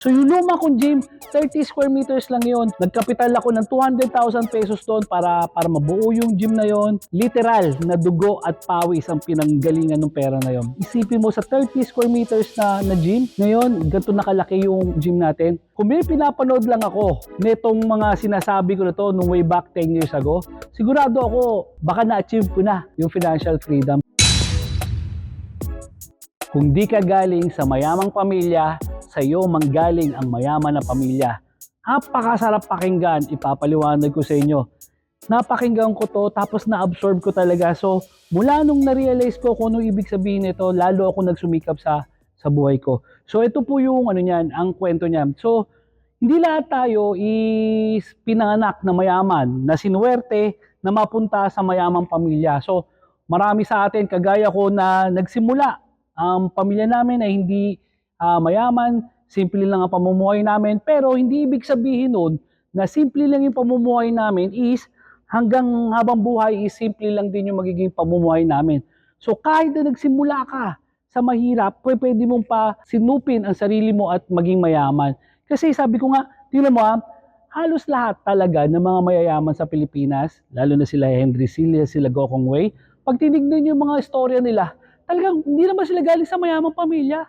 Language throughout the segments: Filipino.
So yung luma kong gym, 30 square meters lang yon. Nagkapital ako ng 200,000 pesos doon para para mabuo yung gym na yon. Literal na dugo at pawis ang pinanggalingan ng pera na yon. Isipin mo sa 30 square meters na, na gym, ngayon ganito nakalaki yung gym natin. Kung may pinapanood lang ako netong mga sinasabi ko na to nung way back 10 years ago, sigurado ako baka na-achieve ko na yung financial freedom. Kung di ka galing sa mayamang pamilya, sa iyo manggaling ang mayaman na pamilya. Napakasarap pakinggan, ipapaliwanag ko sa inyo. Napakinggan ko to, tapos na-absorb ko talaga. So, mula nung na-realize ko kung ano ibig sabihin nito, lalo ako nagsumikap sa sa buhay ko. So, ito po yung ano niyan, ang kwento niyan. So, hindi lahat tayo is pinanganak na mayaman, na sinuwerte, na mapunta sa mayamang pamilya. So, marami sa atin, kagaya ko na nagsimula ang pamilya namin ay hindi ah, mayaman, simple lang ang pamumuhay namin, pero hindi ibig sabihin nun na simple lang yung pamumuhay namin is hanggang habang buhay is simple lang din yung magiging pamumuhay namin. So kahit na nagsimula ka sa mahirap, pwe- pwede mong pa sinupin ang sarili mo at maging mayaman. Kasi sabi ko nga, tingnan mo ah, halos lahat talaga ng mga mayayaman sa Pilipinas, lalo na sila Henry Silla, sila Gokong Wei, pag tinignan yung mga istorya nila, talagang hindi naman sila galing sa mayamang pamilya.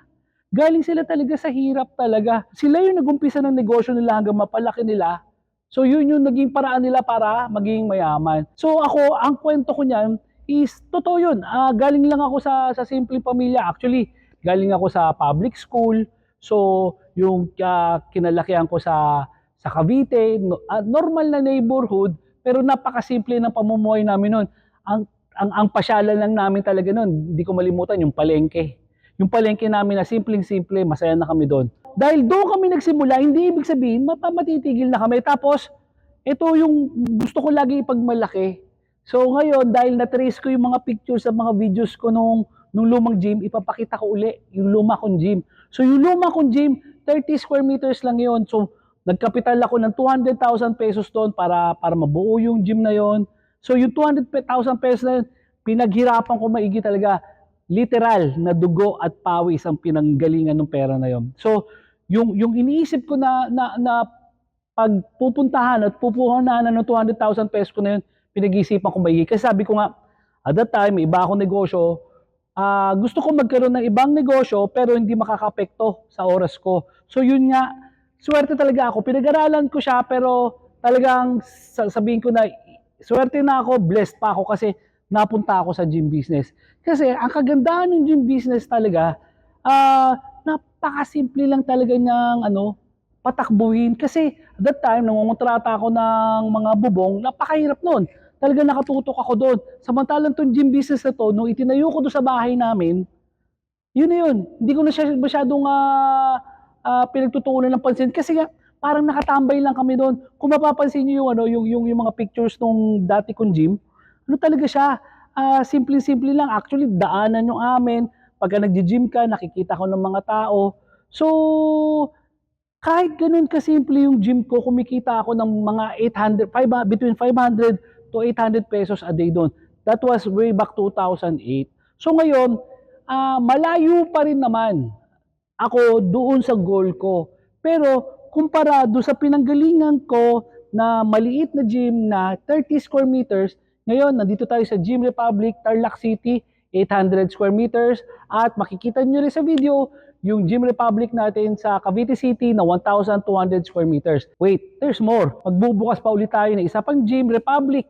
Galing sila talaga sa hirap talaga. Sila yung nagumpisa ng negosyo nila hanggang mapalaki nila. So yun yung naging paraan nila para maging mayaman. So ako, ang kwento ko niyan is totoo yun. Ah, galing lang ako sa, sa simpleng pamilya. Actually, galing ako sa public school. So yung ah, kinalakihan ko sa sa Cavite, no- ah, normal na neighborhood, pero napakasimple ng pamumuhay namin noon. Ang ang ang pasyalan lang namin talaga noon, hindi ko malimutan yung palengke. Yung palengke namin na simpleng-simple, masaya na kami doon. Dahil doon kami nagsimula, hindi ibig sabihin mapa- matitigil na kami. Tapos ito yung gusto ko lagi ipagmalaki. So ngayon, dahil na-trace ko yung mga pictures sa mga videos ko nung, nung lumang gym, ipapakita ko uli yung luma kong gym. So yung luma kong gym, 30 square meters lang yon. So nagkapital ako ng 200,000 pesos doon para, para mabuo yung gym na yon. So yung 200,000 pesos na yun, pinaghirapan ko maigi talaga. Literal na dugo at pawis ang pinanggalingan ng pera na yon. So yung, yung iniisip ko na, na, na pagpupuntahan at pupuhunan ng 200,000 pesos ko na yun, pinag-iisipan ko maigi. Kasi sabi ko nga, at that time, may iba akong negosyo, ah, gusto ko magkaroon ng ibang negosyo pero hindi makakapekto sa oras ko. So yun nga, swerte talaga ako. Pinag-aralan ko siya pero talagang sa- sabihin ko na, swerte na ako, blessed pa ako kasi napunta ako sa gym business. Kasi ang kagandahan ng gym business talaga, ah, napakasimple lang talaga niyang ano, patakbuhin. Kasi at that time, nangungontrata ako ng mga bubong, napakahirap noon. Talaga nakatutok ako doon. Samantalang tong gym business na to, nung itinayo ko doon sa bahay namin, yun na yun. Hindi ko na siya masyadong ah, ah, pinagtutuunan ng pansin. Kasi nga, parang nakatambay lang kami doon. Kung mapapansin niyo yung, ano, yung, yung, yung mga pictures nung dati kong gym, ano talaga siya, ah, simple-simple lang. Actually, daanan yung amin. Pagka nag-gym ka, nakikita ko ng mga tao. So, kahit ganun kasimple yung gym ko, kumikita ako ng mga 800, 500 between 500 to 800 pesos a day doon. That was way back 2008. So ngayon, ah, malayo pa rin naman ako doon sa goal ko. Pero kumparado sa pinanggalingan ko na maliit na gym na 30 square meters, ngayon nandito tayo sa Gym Republic, Tarlac City, 800 square meters at makikita nyo rin sa video yung Gym Republic natin sa Cavite City na 1,200 square meters. Wait, there's more. Magbubukas pa ulit tayo ng isa pang Gym Republic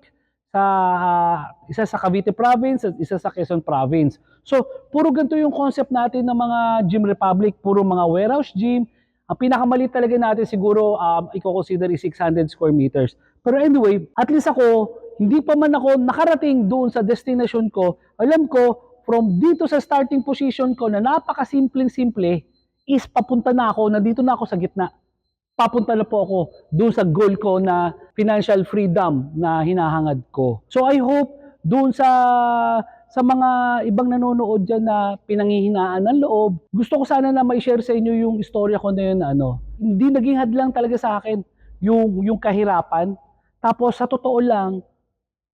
sa ah, isa sa Cavite Province at isa sa Quezon Province. So, puro ganito yung concept natin ng mga Gym Republic, puro mga warehouse gym. Ang pinakamaliit talaga natin siguro um, i-consider is 600 square meters. Pero anyway, at least ako, hindi pa man ako nakarating doon sa destination ko, alam ko, from dito sa starting position ko na napakasimpleng-simple, is papunta na ako, nandito na ako sa gitna papunta na po ako doon sa goal ko na financial freedom na hinahangad ko. So I hope doon sa sa mga ibang nanonood dyan na pinanghihinaan ng loob, gusto ko sana na mai-share sa inyo yung istorya ko na yun na ano. Hindi naging hadlang talaga sa akin yung, yung kahirapan. Tapos sa totoo lang,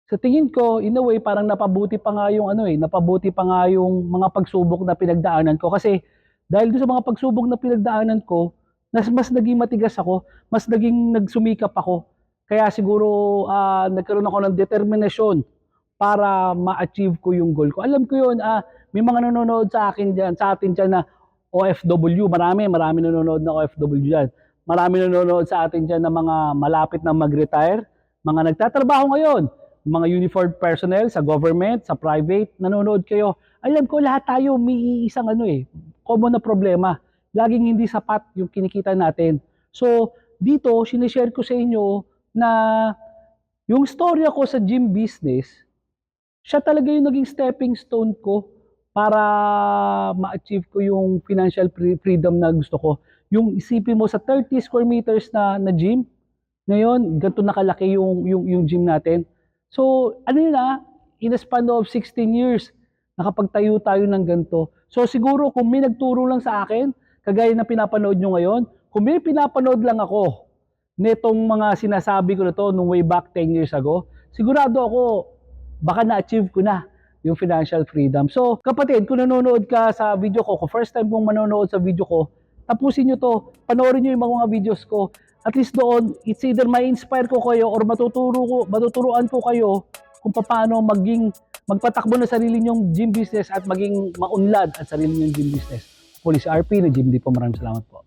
sa tingin ko, in a way, parang napabuti pa nga yung ano eh, napabuti pa nga yung mga pagsubok na pinagdaanan ko. Kasi dahil doon sa mga pagsubok na pinagdaanan ko, Mas, mas naging matigas ako, mas naging nagsumikap ako. Kaya siguro ah, nagkaroon ako ng determinasyon para ma-achieve ko yung goal ko. Alam ko yun, ah, may mga nanonood sa akin dyan, sa atin dyan na OFW, marami, marami nanonood na OFW dyan. Marami nanonood sa atin dyan na mga malapit na mag-retire, mga nagtatrabaho ngayon, mga uniformed personnel sa government, sa private, nanonood kayo. Alam ko lahat tayo may isang ano eh, common na problema. Laging hindi sapat yung kinikita natin. So, dito, sinishare ko sa inyo na yung storya ko sa gym business, siya talaga yung naging stepping stone ko para ma-achieve ko yung financial free- freedom na gusto ko. Yung isipin mo sa 30 square meters na, na gym, ngayon, ganito nakalaki yung, yung, yung gym natin. So, ano yun ah, in a span of 16 years, nakapagtayo tayo ng ganito. So, siguro kung may nagturo lang sa akin, kagaya na pinapanood nyo ngayon, kung may pinapanood lang ako netong mga sinasabi ko na to nung way back 10 years ago, sigurado ako baka na-achieve ko na yung financial freedom. So, kapatid, kung nanonood ka sa video ko, kung first time mong manonood sa video ko, tapusin nyo to, panoorin nyo yung mga videos ko. At least doon, it's either ma-inspire ko kayo or matuturo ko, matuturuan ko kayo kung paano maging magpatakbo ng sarili nyong gym business at maging maunlad at sarili nyong gym business. Police RP na Gym Di po. Maraming salamat po.